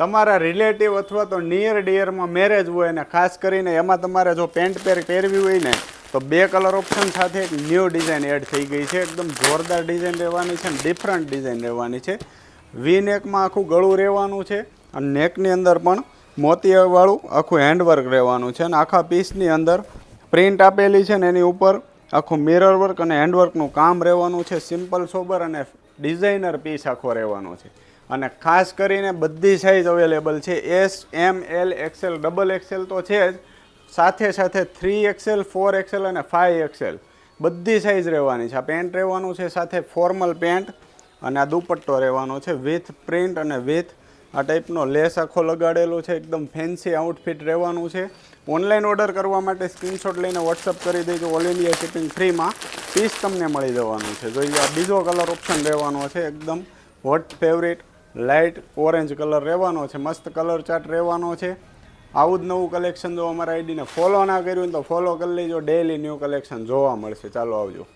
તમારા રિલેટિવ અથવા તો નિયર ડિયરમાં મેરેજ હોય ને, ખાસ કરીને એમાં તમારે જો પેન્ટ પેર પહેરવી હોય ને, તો બે કલર ઓપ્શન સાથે એક ન્યૂ ડિઝાઇન એડ થઈ ગઈ છે. એકદમ જોરદાર ડિઝાઇન રહેવાની છે અને ડિફરન્ટ ડિઝાઇન રહેવાની છે. વી નેકમાં આખું ગળું રહેવાનું છે અને નેકની અંદર પણ મોતીવાળું આખું હેન્ડવર્ક રહેવાનું છે અને આખા પીસની અંદર પ્રિન્ટ આપેલી છે ને એની ઉપર આખું મિરર વર્ક અને હેન્ડવર્કનું કામ રહેવાનું છે સિમ્પલ સોબર અને ડિઝાઇનર પીસ આખો રહેવાનો છે. અને ખાસ કરીને બધી સાઇઝ અવેલેબલ છે. S M L XL double XL તો છે જ. સાથે સાથે થ્રી એક્સેલ ફોર એક્સેલ અને ફાઇવ એક્સેલ બધી સાઇઝ રહેવાની છે. આ પેન્ટ રહેવાનું છે, સાથે ફોર્મલ પેન્ટ અને આ દુપટ્ટો રહેવાનો છે. વિથ પ્રિન્ટ અને વિથ આ ટાઈપનો લેસ આખો લગાડેલો છે, એકદમ ફેન્સી આઉટફિટ રહેવાનું છે. ઓનલાઈન ઓર્ડર કરવા માટે સ્ક્રીનશોટ લઈને વોટ્સઅપ કરી દેજો ઓલ ઇન્ડિયા શિપિંગ ફ્રીમાં પીસ તમને મળી જવાનું છે. જોઈએ આ બીજો કલર ઓપ્શન રહેવાનો છે, એકદમ hot favourite light orange colour રહેવાનો છે, મસ્ત કલર ચાર્ટ રહેવાનો છે. આવું જ નવું કલેક્શન જો અમારા આઈડીને ફોલો ના કર્યું તો ફોલો કરી લેજો. ડેઈલી ન્યૂ કલેક્શન જોવા મળશે. ચાલો આવજો.